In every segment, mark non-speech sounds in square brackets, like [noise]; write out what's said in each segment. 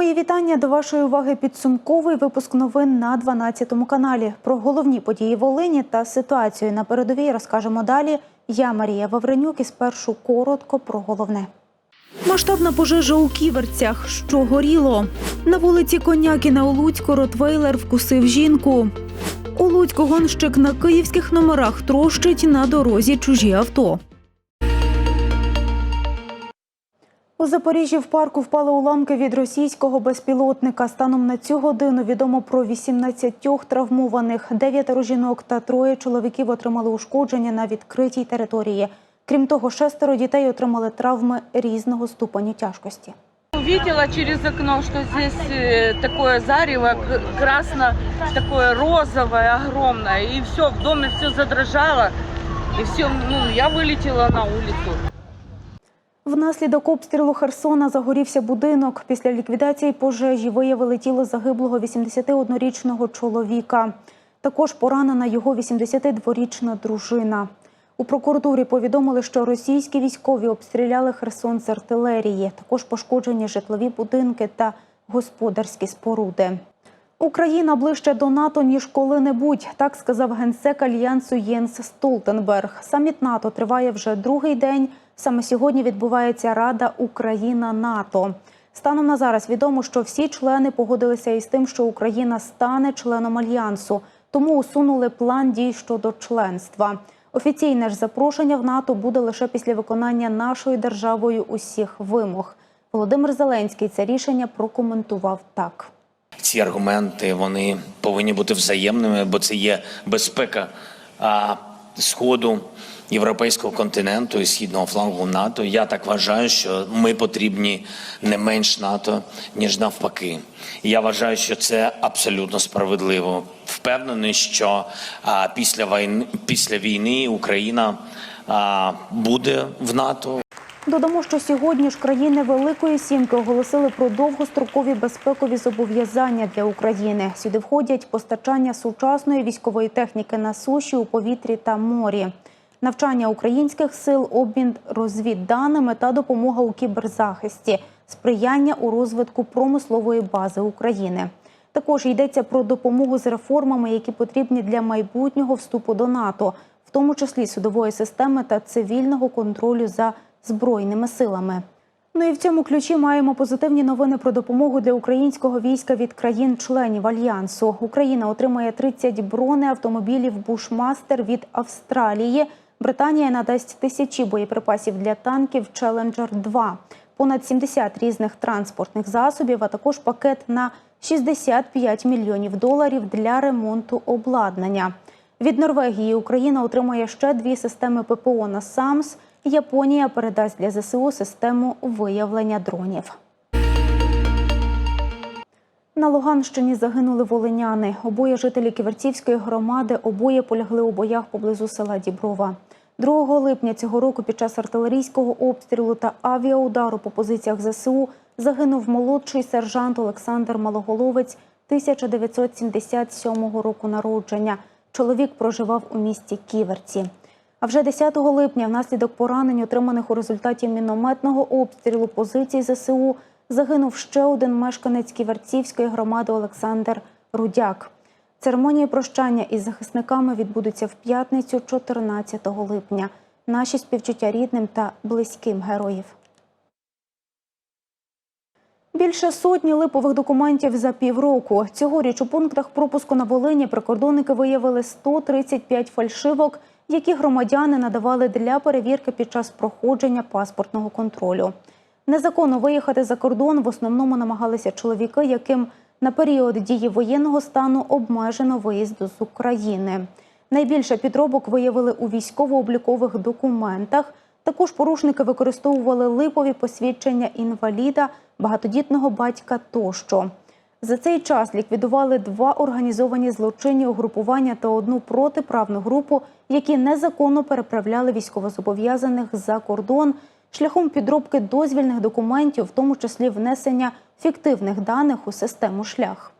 Мої вітання до вашої уваги. Підсумковий випуск новин на 12 каналі. Про головні події Волині та ситуацію на передовій розкажемо далі. Я Марія Вавренюк і спершу коротко про головне. Масштабна пожежа у ківерцях, що горіло. На вулиці Конякіна у Луцьку Ротвейлер вкусив жінку. У Луцьку гонщик на київських номерах трощить на дорозі чужі авто. У Запоріжжі в парку впали уламки від російського безпілотника. Станом на цю годину відомо про 18 травмованих. Дев'ятеро жінок та троє чоловіків отримали ушкодження на відкритій території. Крім того, шестеро дітей отримали травми різного ступеню тяжкості. Увидела через окно, что здесь э, такое зарево красно, такое розовое, огромное, и все, в доме все задрожало, и все, ну, я вылетела на улицу. Внаслідок обстрілу Херсона загорівся будинок. Після ліквідації пожежі виявили тіло загиблого 81-річного чоловіка. Також поранена його 82-річна дружина. У прокуратурі повідомили, що російські військові обстріляли Херсон з артилерії. Також пошкоджені житлові будинки та господарські споруди. Україна ближче до НАТО ніж коли-небудь, так сказав генсек альянсу Єнс Столтенберг. Саміт НАТО триває вже другий день. Саме сьогодні відбувається Рада Україна НАТО. Станом на зараз відомо, що всі члени погодилися із тим, що Україна стане членом альянсу, тому усунули план дій щодо членства. Офіційне ж запрошення в НАТО буде лише після виконання нашою державою усіх вимог. Володимир Зеленський це рішення прокоментував так. Ці аргументи вони повинні бути взаємними, бо це є безпека сходу європейського континенту і східного флангу НАТО. Я так вважаю, що ми потрібні не менш НАТО ніж навпаки. Я вважаю, що це абсолютно справедливо. Впевнений, що а, після війни після війни Україна а, буде в НАТО. Додамо, що сьогодні ж країни Великої Сімки оголосили про довгострокові безпекові зобов'язання для України. Сюди входять постачання сучасної військової техніки на суші, у повітрі та морі, навчання українських сил, обмін розвідданими та допомога у кіберзахисті, сприяння у розвитку промислової бази України. Також йдеться про допомогу з реформами, які потрібні для майбутнього вступу до НАТО, в тому числі судової системи та цивільного контролю за збройними силами. Ну і в цьому ключі маємо позитивні новини про допомогу для українського війська від країн-членів альянсу. Україна отримає 30 бронеавтомобілів Бушмастер від Австралії. Британія надасть тисячі боєприпасів для танків Челенджер 2 понад 70 різних транспортних засобів, а також пакет на 65 мільйонів доларів для ремонту обладнання. Від Норвегії Україна отримає ще дві системи ППО на САМС. Японія передасть для ЗСУ систему виявлення дронів. На Луганщині загинули волиняни. Обоє жителі Ківерцівської громади, обоє полягли у боях поблизу села Діброва. 2 липня цього року під час артилерійського обстрілу та авіаудару по позиціях ЗСУ загинув молодший сержант Олександр Малоголовець 1977 року народження. Чоловік проживав у місті Ківерці. А вже 10 липня, внаслідок поранень, отриманих у результаті мінометного обстрілу позицій ЗСУ, загинув ще один мешканець Ківерцівської громади Олександр Рудяк. Церемонії прощання із захисниками відбудуться в п'ятницю, 14 липня. Наші співчуття рідним та близьким героїв. Більше сотні липових документів за півроку. Цьогоріч у пунктах пропуску на Волині прикордонники виявили 135 фальшивок, які громадяни надавали для перевірки під час проходження паспортного контролю. Незаконно виїхати за кордон в основному намагалися чоловіки, яким на період дії воєнного стану обмежено виїзд з України. Найбільше підробок виявили у військово-облікових документах. Також порушники використовували липові посвідчення інваліда, багатодітного батька тощо. За цей час ліквідували два організовані злочинні угрупування та одну протиправну групу, які незаконно переправляли військовозобов'язаних за кордон шляхом підробки дозвільних документів, в тому числі внесення фіктивних даних у систему шлях.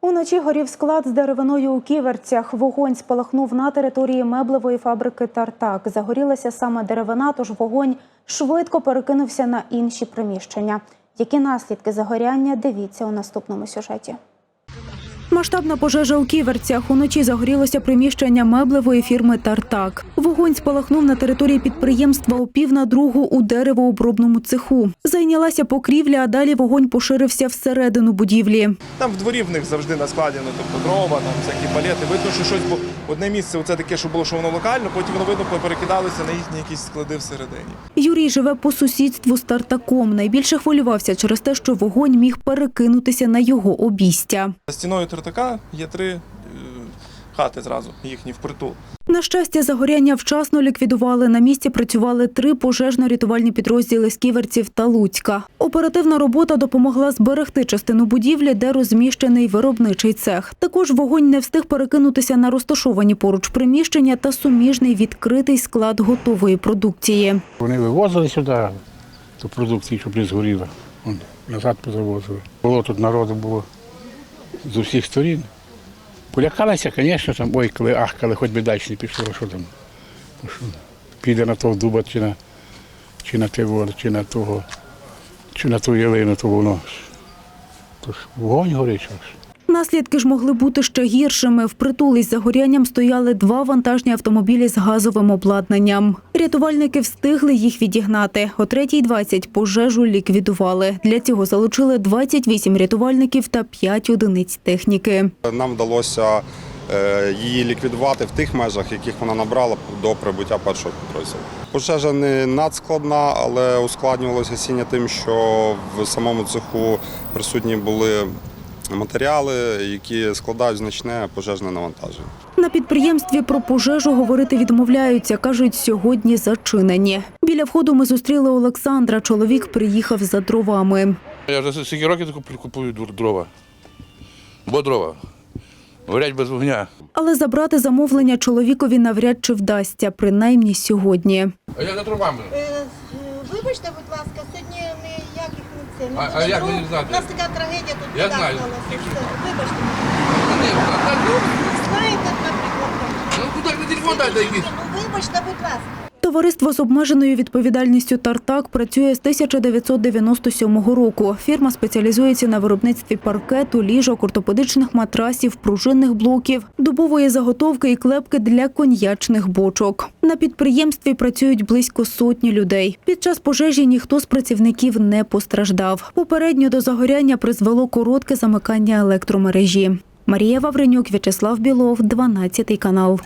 Уночі горів склад з деревиною у ківерцях. Вогонь спалахнув на території меблевої фабрики Тартак. Загорілася саме деревина, тож вогонь швидко перекинувся на інші приміщення. Які наслідки загоряння? Дивіться у наступному сюжеті. Масштабна пожежа у ківерцях. Уночі загорілося приміщення меблевої фірми Тартак. Вогонь спалахнув на території підприємства о пів на другу у деревообробному цеху. Зайнялася покрівля, а далі вогонь поширився всередину будівлі. Там в дворі в них завжди наскладено, тобто дрова, там всякі палети. Видно, що щось було одне місце, оце таке, що було, що воно локально, потім воно видно перекидалося на їхні якісь склади всередині. Юрій живе по сусідству з Тартаком. Найбільше хвилювався через те, що вогонь міг перекинутися на його обійстя. За стіною Тартака є три е, хати зразу, їхні впритул. На щастя, загоряння вчасно ліквідували. На місці працювали три пожежно-рятувальні підрозділи з Ківерців та Луцька. Оперативна робота допомогла зберегти частину будівлі, де розміщений виробничий цех. Також вогонь не встиг перекинутися на розташовані поруч приміщення та суміжний відкритий склад готової продукції. Вони вивозили сюди ту продукцію, щоб не згоріла. Назад позавозили. Було тут народу було з усіх сторін. Полякалися, звісно, там, ой, коли ахкали, хоч би далі не пішло, що там. Що, піде на того дуба, чи на, чи на тивор, чи на того, чи на ту ялину, то воно. Тож вогонь горить. Наслідки ж могли бути ще гіршими. Впритул із загорянням стояли два вантажні автомобілі з газовим обладнанням. Рятувальники встигли їх відігнати. О 3.20 пожежу ліквідували. Для цього залучили 28 рятувальників та 5 одиниць техніки. Нам вдалося е, її ліквідувати в тих межах, яких вона набрала до прибуття першого підрозділу. Пожежа не надскладна, але ускладнювалося сіння тим, що в самому цеху присутні були матеріали, які складають значне пожежне навантаження. На підприємстві про пожежу говорити відмовляються. кажуть, сьогодні зачинені. Біля входу ми зустріли Олександра. Чоловік приїхав за дровами. Я вже скільки років купую дрова. Бо дрова. Горять без вогня. Але забрати замовлення чоловікові навряд чи вдасться, принаймні сьогодні. А я за дровами. Е, Вибачте, будь ласка, А- а як не знати? У нас така трагедія тут Я знаю. Тільки- Вибачте. Ну, Знаєте, наприклад. Ну куди ви телефон дайте якийсь? Ну вибачте, будь ласка. Товариство з обмеженою відповідальністю Тартак працює з 1997 року. Фірма спеціалізується на виробництві паркету, ліжок, ортопедичних матрасів, пружинних блоків, дубової заготовки і клепки для коньячних бочок. На підприємстві працюють близько сотні людей. Під час пожежі ніхто з працівників не постраждав. Попередньо до загоряння призвело коротке замикання електромережі. Марія Вавренюк, В'ячеслав Білов, 12 канал.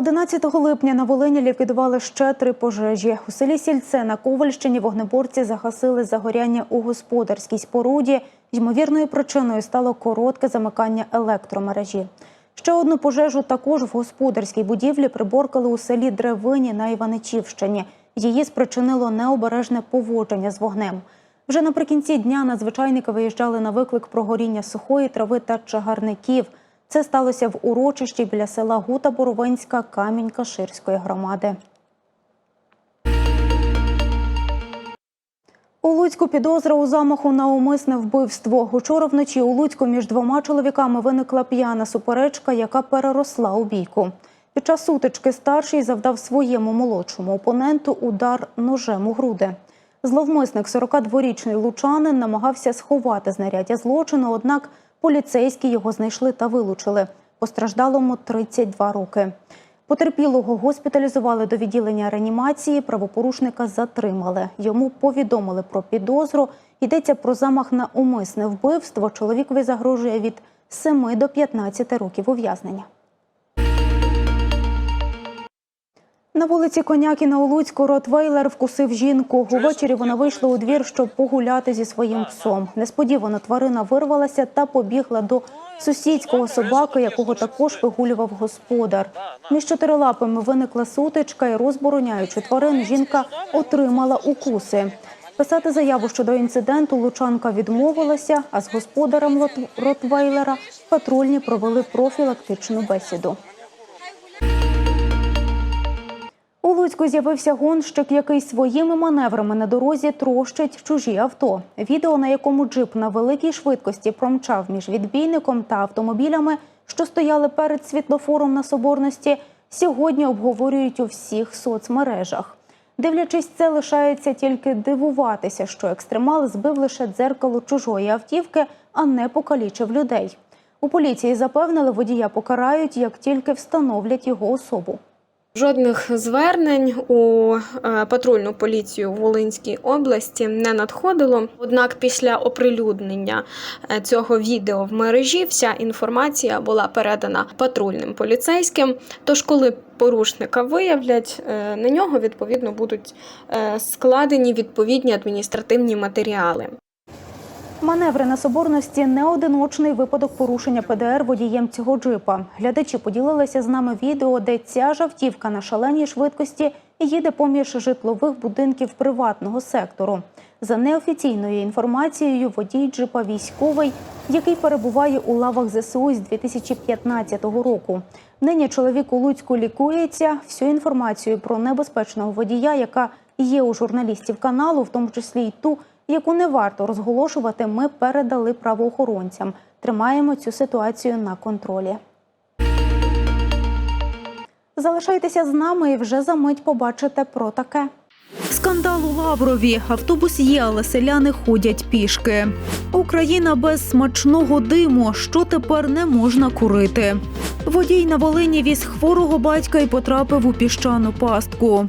11 липня на Волині ліквідували ще три пожежі. У селі Сільце на Ковальщині вогнеборці загасили загоряння у господарській споруді. Ймовірною причиною стало коротке замикання електромережі. Ще одну пожежу також в господарській будівлі приборкали у селі Древині на Іваничівщині. Її спричинило необережне поводження з вогнем. Вже наприкінці дня надзвичайники виїжджали на виклик про горіння сухої трави та чагарників. Це сталося в урочищі біля села Гута Боровинська Камінь-Каширської громади. У Луцьку підозра у замаху на умисне вбивство. Учора вночі у Луцьку між двома чоловіками виникла п'яна суперечка, яка переросла у бійку. Під час сутички старший завдав своєму молодшому опоненту удар ножем у груди. Зловмисник, 42-річний лучанин, намагався сховати знаряддя злочину, однак поліцейські його знайшли та вилучили. Постраждалому 32 роки. Потерпілого госпіталізували до відділення реанімації, правопорушника затримали. Йому повідомили про підозру. Йдеться про замах на умисне вбивство. Чоловікові загрожує від 7 до 15 років ув'язнення. На вулиці Конякіна у Луцьку Ротвейлер вкусив жінку. Увечері вона вийшла у двір, щоб погуляти зі своїм псом. Несподівано тварина вирвалася та побігла до сусідського собаки, якого також вигулював господар. Між чотирилапами виникла сутичка і розбороняючи тварин, жінка отримала укуси. Писати заяву щодо інциденту Лучанка відмовилася, а з господарем Ротвейлера патрульні провели профілактичну бесіду. У Луцьку з'явився гонщик, який своїми маневрами на дорозі трощить чужі авто. Відео, на якому джип на великій швидкості промчав між відбійником та автомобілями, що стояли перед світлофором на соборності, сьогодні обговорюють у всіх соцмережах. Дивлячись це, лишається тільки дивуватися, що екстремал збив лише дзеркало чужої автівки, а не покалічив людей. У поліції запевнили, водія покарають, як тільки встановлять його особу. Жодних звернень у е, патрульну поліцію в Волинській області не надходило. Однак, після оприлюднення е, цього відео в мережі вся інформація була передана патрульним поліцейським. Тож, коли порушника виявлять, е, на нього відповідно будуть складені відповідні адміністративні матеріали. Маневри на соборності не одиночний випадок порушення ПДР водієм цього джипа. Глядачі поділилися з нами відео, де ця ж автівка на шаленій швидкості їде поміж житлових будинків приватного сектору. За неофіційною інформацією, водій джипа військовий, який перебуває у лавах ЗСУ з 2015 року. Нині чоловік у Луцьку лікується. Всю інформацію про небезпечного водія, яка є у журналістів каналу, в тому числі й ту, яку не варто розголошувати, ми передали правоохоронцям. Тримаємо цю ситуацію на контролі. Залишайтеся з нами і вже за мить побачите про таке. Скандал у Лаврові. Автобус є, але селяни ходять пішки. Україна без смачного диму. Що тепер не можна курити? Водій на Волині віз хворого батька і потрапив у піщану пастку.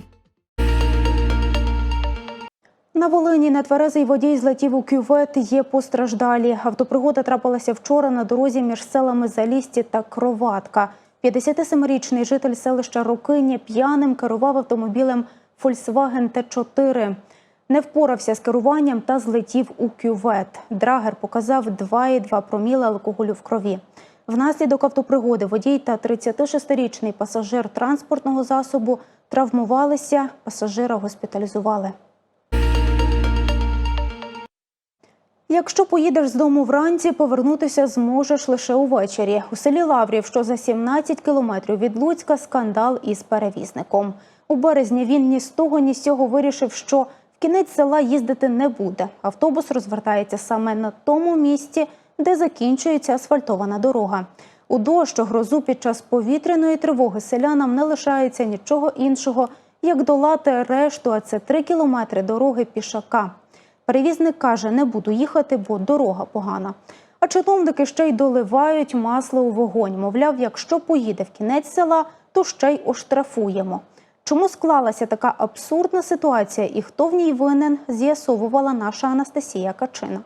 На Волині нетверезий водій злетів у кювет. Є постраждалі. Автопригода трапилася вчора на дорозі між селами Залісті та Кроватка. 57-річний житель селища Рокині п'яним керував автомобілем Volkswagen Т4. Не впорався з керуванням та злетів у кювет. Драгер показав 2,2 проміли алкоголю в крові. Внаслідок автопригоди водій та 36-річний пасажир транспортного засобу травмувалися. Пасажира госпіталізували. Якщо поїдеш з дому вранці, повернутися зможеш лише увечері. У селі Лаврів, що за 17 кілометрів від Луцька, скандал із перевізником. У березні він ні з того, ні з цього вирішив, що в кінець села їздити не буде. Автобус розвертається саме на тому місці, де закінчується асфальтована дорога. У дощ, грозу під час повітряної тривоги селянам не лишається нічого іншого, як долати решту, а це 3 кілометри дороги пішака. Перевізник каже, не буду їхати, бо дорога погана. А чиновники ще й доливають масло у вогонь. Мовляв, якщо поїде в кінець села, то ще й оштрафуємо. Чому склалася така абсурдна ситуація і хто в ній винен, з'ясовувала наша Анастасія Качина.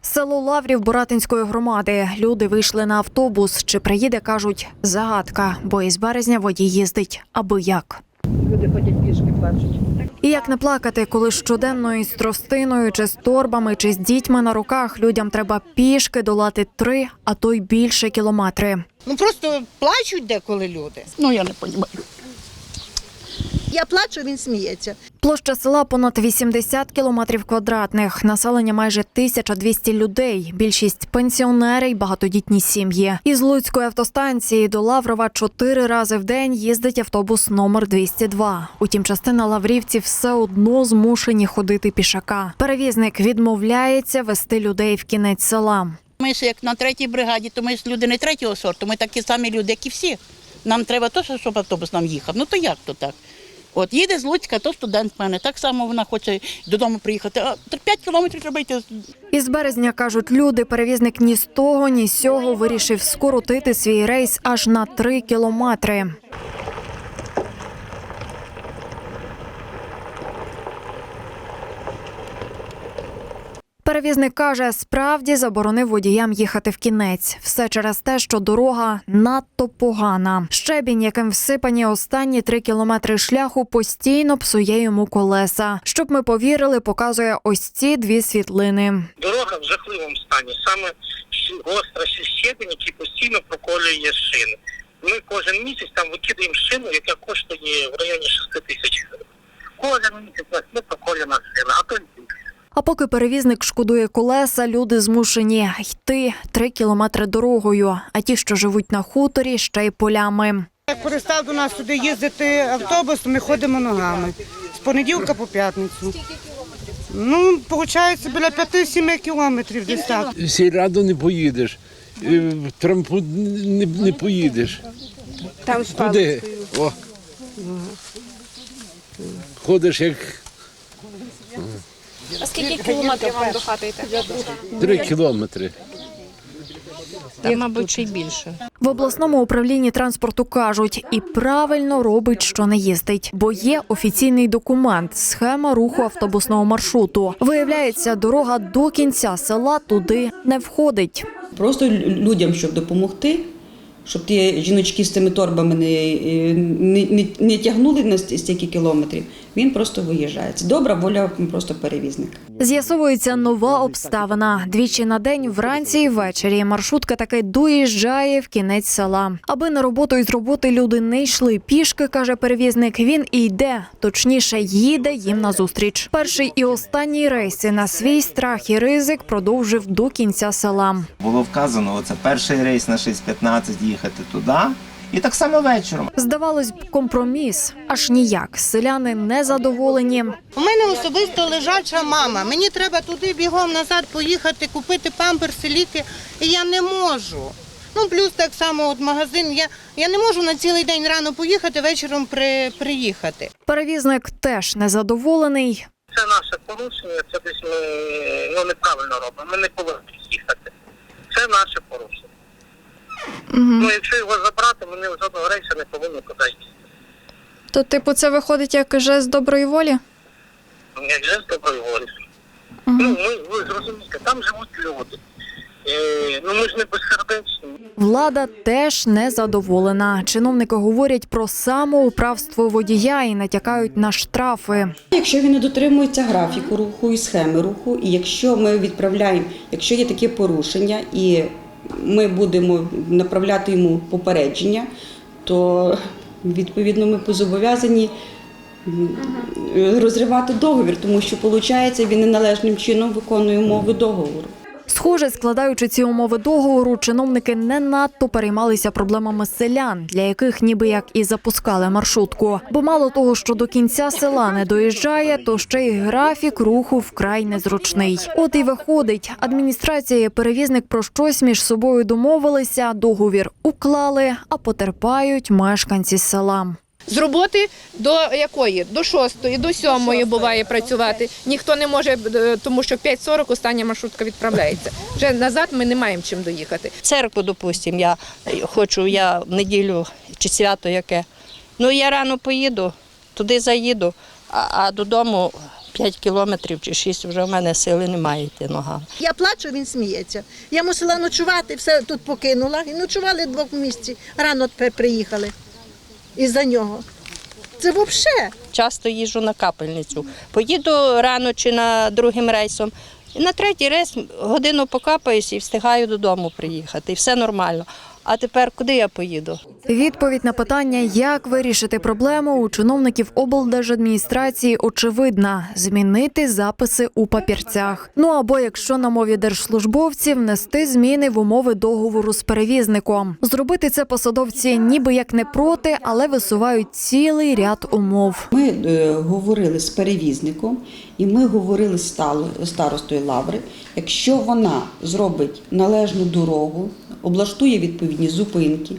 Село Лаврів Боратинської громади. Люди вийшли на автобус. Чи приїде, кажуть, загадка, бо із березня водій їздить аби як. Люди ходять пішки, плачуть. І як не плакати, коли щоденно із тростиною, чи з торбами, чи з дітьми на руках людям треба пішки долати три, а то й більше кілометри. Ну просто плачуть деколи люди. Ну, я не розумію. Я плачу, він сміється. Площа села понад 80 кілометрів квадратних, населення майже 1200 людей. Більшість пенсіонери й багатодітні сім'ї. Із Луцької автостанції до Лаврова чотири рази в день їздить автобус номер 202. Утім, частина лаврівців все одно змушені ходити пішака. Перевізник відмовляється вести людей в кінець села. Ми ж як на третій бригаді, то ми ж люди не третього сорту, ми такі самі люди, як і всі. Нам треба теж, щоб автобус нам їхав. Ну то як то так? От їде з Луцька, то студент в мене. Так само вона хоче додому приїхати. А 5 кілометрів треба йти. Із березня кажуть люди, перевізник ні з того, ні з сього вирішив скоротити свій рейс аж на три кілометри. Перевізник каже, справді заборонив водіям їхати в кінець. Все через те, що дорога надто погана. Щебінь, яким всипані останні три кілометри шляху, постійно псує йому колеса. Щоб ми повірили, показує ось ці дві світлини. Дорога в жахливому стані. Саме гостра ще щебень, який постійно проколює шини. Ми кожен місяць там викидаємо шину, яка коштує в районі 6 тисяч гривень. Кожен місяць нас не проколена шина, а то. А поки перевізник шкодує колеса, люди змушені йти три кілометри дорогою. А ті, що живуть на хуторі, ще й полями. Як перестав до нас сюди їздити автобус, ми ходимо ногами. З понеділка по п'ятницю. Ну, виходить, біля 5-7 кілометрів десь так. В сільраду не поїдеш, е, в трампу не, не поїдеш. Там з Куди? О. Ходиш як А скільки кілометрів вам до хати йти? три кілометри. Та, мабуть, ще й більше. В обласному управлінні транспорту кажуть, і правильно робить, що не їздить, бо є офіційний документ, схема руху автобусного маршруту. Виявляється, дорога до кінця села туди не входить. Просто людям, щоб допомогти, щоб ті жіночки з цими торбами не, не, не, не тягнули на стільки кілометрів. Він просто виїжджає. Це добра воля просто перевізника. З'ясовується нова обставина. Двічі на день, вранці і ввечері. Маршрутка таки доїжджає в кінець села. Аби на роботу і з роботи люди не йшли пішки, каже перевізник. Він і йде, точніше, їде їм назустріч. Перший і останній рейси на свій страх і ризик продовжив до кінця села. Було вказано, оце перший рейс на 6.15 їхати туди. І так само вечором. Здавалось б, компроміс. Аж ніяк. Селяни не задоволені. У мене особисто лежача мама. Мені треба туди бігом назад поїхати, купити памперси, ліки, і я не можу. Ну, плюс так само от магазин. Я, я не можу на цілий день рано поїхати, вечором при, приїхати. Перевізник теж незадоволений. Це наше порушення, це десь ми ну, неправильно робимо. Ми не повинні їхати. Це наше порушення. Ну, якщо його забрати, вони жодного рейсу не повинні туди їхати. То, типу, це виходить як жест доброї волі? Як же з доброї волі. Ну, ми, ви зрозумієте, там живуть люди. Е, ну, ми ж не безсердечні. Влада теж не задоволена. Чиновники говорять про самоуправство водія і натякають на штрафи. Якщо він не дотримується графіку руху і схеми руху, і якщо ми відправляємо, якщо є таке порушення, і ми будемо направляти йому попередження, то відповідно ми зобов'язані розривати договір, тому що виходить, він неналежним чином виконує умови договору. Схоже, складаючи ці умови договору, чиновники не надто переймалися проблемами селян, для яких ніби як і запускали маршрутку. Бо мало того, що до кінця села не доїжджає, то ще й графік руху вкрай незручний. От і виходить, адміністрація і перевізник про щось між собою домовилися, договір уклали, а потерпають мешканці села. З роботи до якої? До шостої, до сьомої буває працювати. Ніхто не може, е, тому що в 5.40 остання маршрутка відправляється. Вже назад ми не маємо чим доїхати. Церкву, допустимо, я хочу, я в неділю чи свято яке. Ну, я рано поїду, туди заїду, а, а додому 5 кілометрів чи 6 вже в мене сили немає йти ногами. Я плачу, він сміється. Я мусила ночувати, все тут покинула. І ночували двох в місці. Рано тепер приїхали. Із-за нього. Це взагалі. Часто їжджу на капельницю. Поїду рано чи на другим рейсом. І на третій рейс годину покапаюсь і встигаю додому приїхати. І все нормально. А тепер куди я поїду? Відповідь на питання, як вирішити проблему у чиновників облдержадміністрації очевидна змінити записи у папірцях. Ну або якщо на мові держслужбовців внести зміни в умови договору з перевізником. Зробити це посадовці ніби як не проти, але висувають цілий ряд умов. Ми е, говорили з перевізником, і ми говорили з стало- старостою Лаври. Якщо вона зробить належну дорогу, облаштує відповідні зупинки,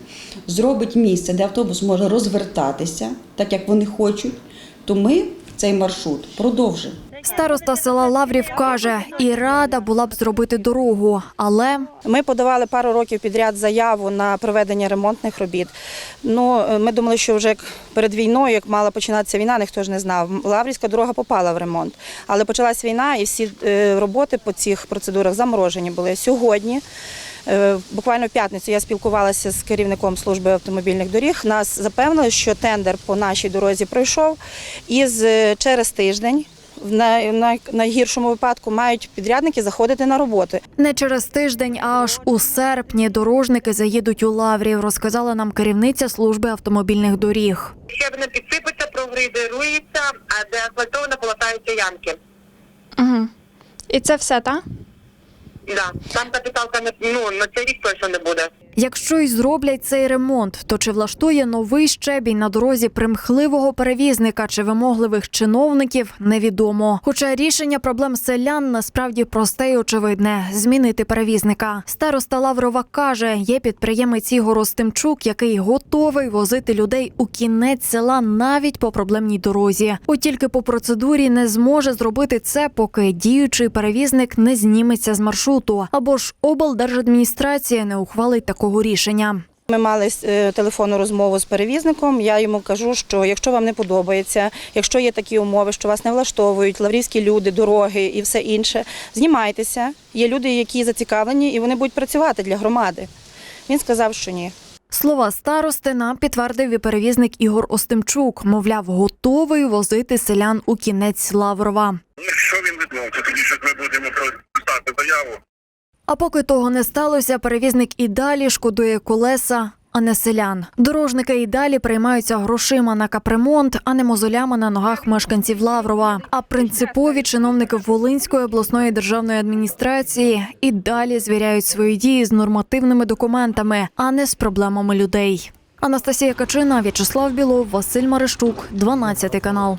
зробить місце, де автобус може розвертатися, так як вони хочуть, то ми цей маршрут продовжимо. Староста села Лаврів каже, і рада була б зробити дорогу, але Ми подавали пару років підряд заяву на проведення ремонтних робіт. Ну, ми думали, що вже як перед війною, як мала починатися війна, ніхто ж не знав. Лаврівська дорога попала в ремонт. Але почалась війна, і всі е, роботи по цих процедурах заморожені були. Сьогодні, буквально в п'ятницю, я спілкувалася з керівником служби автомобільних доріг. Нас запевнили, що тендер по нашій дорозі пройшов, і з- через тиждень. В най- най- найгіршому випадку мають підрядники заходити на роботи. не через тиждень, а аж у серпні дорожники заїдуть у Лаврів, розказала нам керівниця служби автомобільних доріг. Щебне підсипеться, прогрейдерується, а де асфальтовано полатаються ямки. Угу. І це все, так? Да. Там капіталка не ну на цей рік точно не буде. Якщо й зроблять цей ремонт, то чи влаштує новий щебінь на дорозі примхливого перевізника чи вимогливих чиновників, невідомо. Хоча рішення проблем селян насправді просте і очевидне змінити перевізника. Староста Лаврова каже, є підприємець Ігор Остимчук, який готовий возити людей у кінець села навіть по проблемній дорозі. От тільки по процедурі не зможе зробити це, поки діючий перевізник не зніметься з маршруту, або ж облдержадміністрація не ухвалить такого рішення. Ми мали е, телефонну розмову з перевізником. Я йому кажу, що якщо вам не подобається, якщо є такі умови, що вас не влаштовують, лаврівські люди, дороги і все інше, знімайтеся. Є люди, які зацікавлені, і вони будуть працювати для громади. Він сказав, що ні. Слова старости нам підтвердив і перевізник Ігор Остимчук. Мовляв, готовий возити селян у кінець Лаврова. Якщо він відмовиться, тоді що ми будемо. А поки того не сталося, перевізник і далі шкодує колеса, а не селян. Дорожники і далі приймаються грошима на капремонт, а не мозолями на ногах мешканців Лаврова. А принципові чиновники Волинської обласної державної адміністрації і далі звіряють свої дії з нормативними документами, а не з проблемами людей. Анастасія Качина, В'ячеслав Білов, Василь Марищук, 12 канал.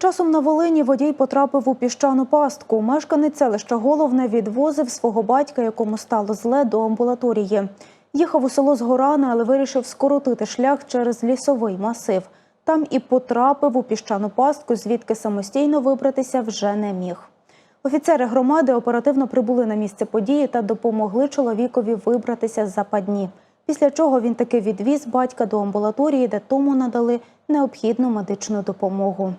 Часом на Волині водій потрапив у піщану пастку. Мешканець селища Головне відвозив свого батька, якому стало зле, до амбулаторії. Їхав у село з Горани, але вирішив скоротити шлях через лісовий масив. Там і потрапив у піщану пастку, звідки самостійно вибратися вже не міг. Офіцери громади оперативно прибули на місце події та допомогли чоловікові вибратися з западні. Після чого він таки відвіз батька до амбулаторії, де тому надали необхідну медичну допомогу.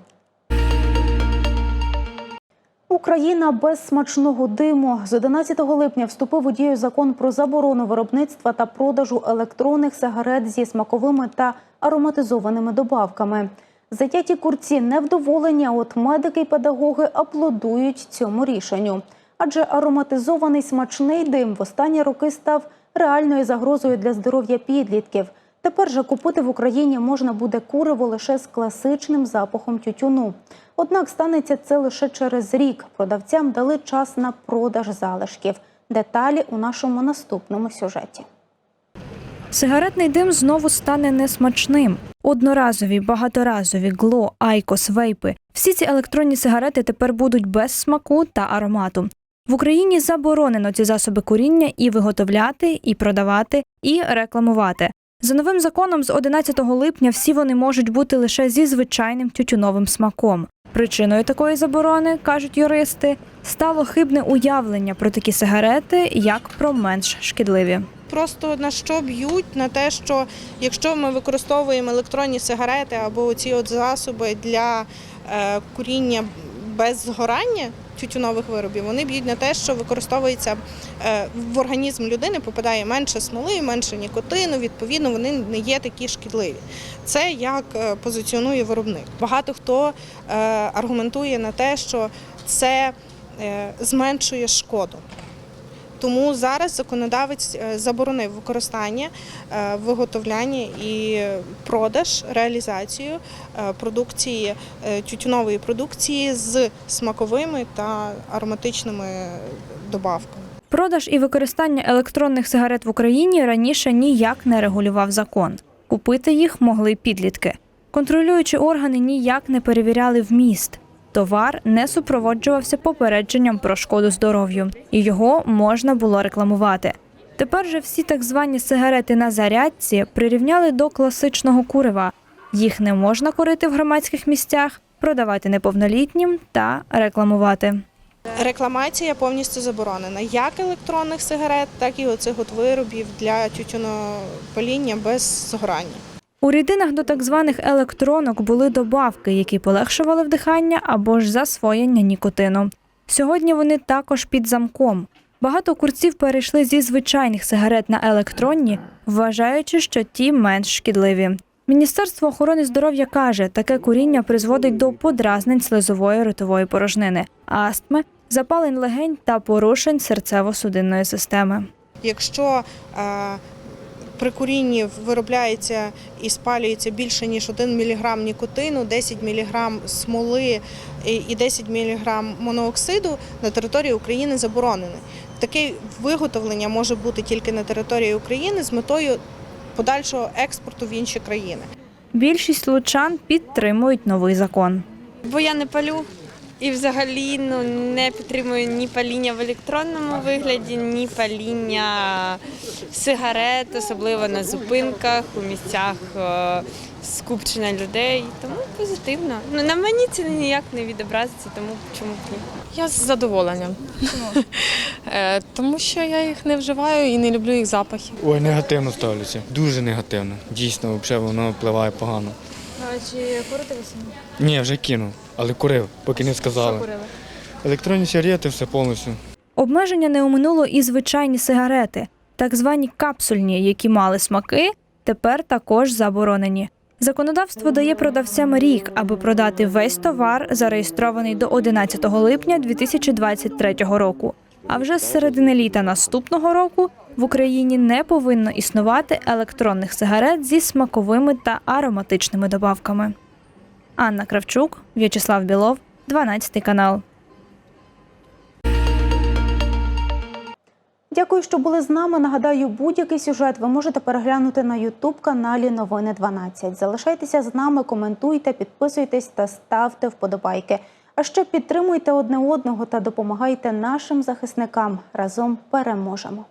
Україна без смачного диму з 11 липня вступив у дію закон про заборону виробництва та продажу електронних сигарет зі смаковими та ароматизованими добавками. Затяті курці невдоволені, от медики й педагоги аплодують цьому рішенню. Адже ароматизований смачний дим в останні роки став реальною загрозою для здоров'я підлітків. Тепер же купити в Україні можна буде куриво лише з класичним запахом тютюну. Однак станеться це лише через рік. Продавцям дали час на продаж залишків. Деталі у нашому наступному сюжеті. Сигаретний дим знову стане несмачним. Одноразові, багаторазові, гло, айкос, вейпи. Всі ці електронні сигарети тепер будуть без смаку та аромату. В Україні заборонено ці засоби куріння і виготовляти, і продавати, і рекламувати. За новим законом з 11 липня всі вони можуть бути лише зі звичайним тютюновим смаком. Причиною такої заборони, кажуть юристи, стало хибне уявлення про такі сигарети як про менш шкідливі. Просто на що б'ють? На те, що якщо ми використовуємо електронні сигарети або ці от засоби для е, куріння без згорання тютюнових виробів, вони б'ють на те, що використовується е, в організм людини, попадає менше смоли, менше нікотину. Відповідно, вони не є такі шкідливі. Це як е, позиціонує виробник. Багато хто е, аргументує на те, що це зменшує шкоду. Тому зараз законодавець е, заборонив використання, е, виготовляння і продаж, реалізацію е, продукції тютюнової продукції з смаковими та ароматичними добавками. Продаж і використання електронних сигарет в Україні раніше ніяк не регулював закон. Купити їх могли підлітки. Контролюючі органи ніяк не перевіряли вміст. Товар не супроводжувався попередженням про шкоду здоров'ю, і його можна було рекламувати. Тепер же всі так звані сигарети на зарядці прирівняли до класичного курива. Їх не можна курити в громадських місцях, продавати неповнолітнім та рекламувати. Рекламація повністю заборонена як електронних сигарет, так і оцих от виробів для тютюнопаління без згорання. У рідинах до так званих електронок були добавки, які полегшували вдихання або ж засвоєння нікотину. Сьогодні вони також під замком. Багато курців перейшли зі звичайних сигарет на електронні, вважаючи, що ті менш шкідливі. Міністерство охорони здоров'я каже, таке куріння призводить до подразнень слизової ротової порожнини, астми, запалень легень та порушень серцево-судинної системи. Якщо е, при курінні виробляється і спалюється більше ніж 1 мг нікотину, 10 мг смоли і- і 10 мг монооксиду на території України заборонене. Таке виготовлення може бути тільки на території України з метою подальшого експорту в інші країни. Більшість лучан підтримують новий закон. Бо я не палю і взагалі ну, не підтримую ні паління в електронному вигляді, ні паління сигарет, особливо на зупинках, у місцях е, скупчення людей. Тому позитивно. Ну на мені це ніяк не відобразиться, тому чому б ні. Я з задоволенням. [laughs] Е, Тому що я їх не вживаю і не люблю їх запахи. Ой, негативно ставлюся. Дуже негативно. Дійсно, взагалі воно впливає погано. Чи курите ви самі? Ні, вже кинув, але курив, поки не сказали. Електронні сигарети все повністю. Обмеження не оминуло і звичайні сигарети, так звані капсульні, які мали смаки, тепер також заборонені. Законодавство дає продавцям рік, аби продати весь товар, зареєстрований до 11 липня 2023 року. А вже з середини літа наступного року в Україні не повинно існувати електронних сигарет зі смаковими та ароматичними добавками. Анна Кравчук, В'ячеслав Білов, 12 канал. Дякую, що були з нами. Нагадаю, будь-який сюжет ви можете переглянути на Ютуб каналі Новини 12. Залишайтеся з нами, коментуйте, підписуйтесь та ставте вподобайки. А ще підтримуйте одне одного та допомагайте нашим захисникам. Разом переможемо.